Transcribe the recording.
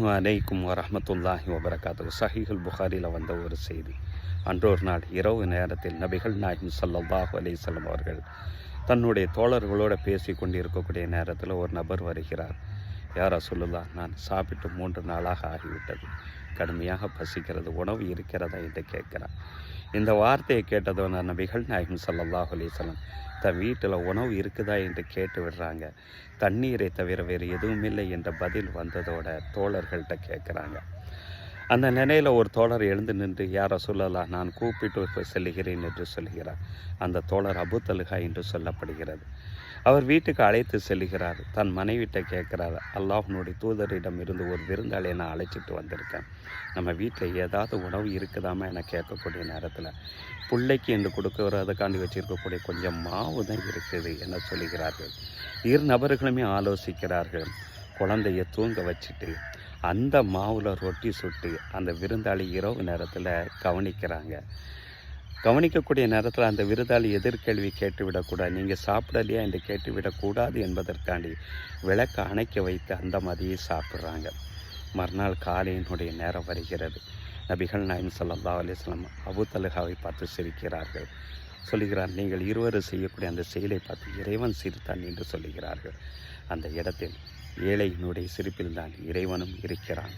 வலைக்கும் வரமத்துல்லாஹி வபரகாத்து சஹிஹுல் புகாரியில் வந்த ஒரு செய்தி. அன்றொரு நாள் இரவு நேரத்தில் நபிகள் நாயகம் ஸல்லல்லாஹு அலைஹி வஸல்லம் அவர்கள் தன்னுடைய தோழர்களோடு பேசி கொண்டிருக்கக்கூடிய நேரத்தில் ஒரு நபர் வருகிறார். யாரா சொல்லுதா நான் சாப்பிட்டு மூன்று நாளாக ஆகிவிட்டது. கடுமையாக பசிக்கிறது உணவு இருக்கிறதா? என்று கேட்கிறார். இந்த வார்த்தையை கேட்டதோன நபிகள் நாயகம் ஸல்லல்லாஹு அலைஹி தன் வீட்டில் உணவு இருக்குதா? என்று கேட்டு விடுறாங்க. தண்ணீரை தவிர வேறு எதுவும் இல்லை என்ற பதில் வந்ததோட தோழர்கள்ட்ட கேட்குறாங்க. அந்த நிலையில் ஒரு தோழர் எழுந்து நின்று யாரை சொல்லலாம் நான் கூப்பிட்டு போய் செல்லுகிறேன் என்று சொல்கிறார் அந்த தோழர் அபுத்தலுகா என்று சொல்லப்படுகிறது. அவர் வீட்டுக்கு அழைத்து செல்கிறார். தன் மனைவிட்ட கேட்குறாரு அல்லாஹ்னுடைய தூதரிடம் இருந்து ஒரு விருந்தாளியை நான் அழைச்சிட்டு வந்திருக்கேன். நம்ம வீட்டில் ஏதாவது உணவு இருக்குதாமா என கேட்கக்கூடிய நேரத்தில் பிள்ளைக்கு என்று கொடுக்கறதுக்காண்டி வச்சிருக்கக்கூடிய கொஞ்சம் மாவு தான் இருக்குது என சொல்லுகிறார்கள். இரு நபர்களுமே ஆலோசிக்கிறார்கள். குழந்தைய தூங்க வச்சுட்டு அந்த மாவில் ரொட்டி சுட்டு அந்த விருந்தாளி இரவு நேரத்தில் கவனிக்கிறாங்க. கவனிக்கக்கூடிய நேரத்தில் அந்த விருதாளி எதிர்கேள்வி கேட்டுவிடக்கூடாது. நீங்கள் சாப்பிடலையா என்று கேட்டுவிடக்கூடாது என்பதற்காண்டி விளக்கை அணைக்க வைத்து அந்த மாதிரியே சாப்பிட்றாங்க. மறுநாள் காலையினுடைய நேரம் வருகிறது. நபிகள் நாயம் சல்லா அலிஸ்லாம் அபு தலுகாவை பார்த்து சிரிக்கிறார்கள். சொல்லுகிறார் நீங்கள் இருவரும் செய்யக்கூடிய அந்த செயலை பார்த்து இறைவன் சிரித்தான் என்று சொல்லுகிறார்கள். அந்த இடத்தில் ஏழையினுடைய சிரிப்பில்தான் இறைவனும் இருக்கிறான்.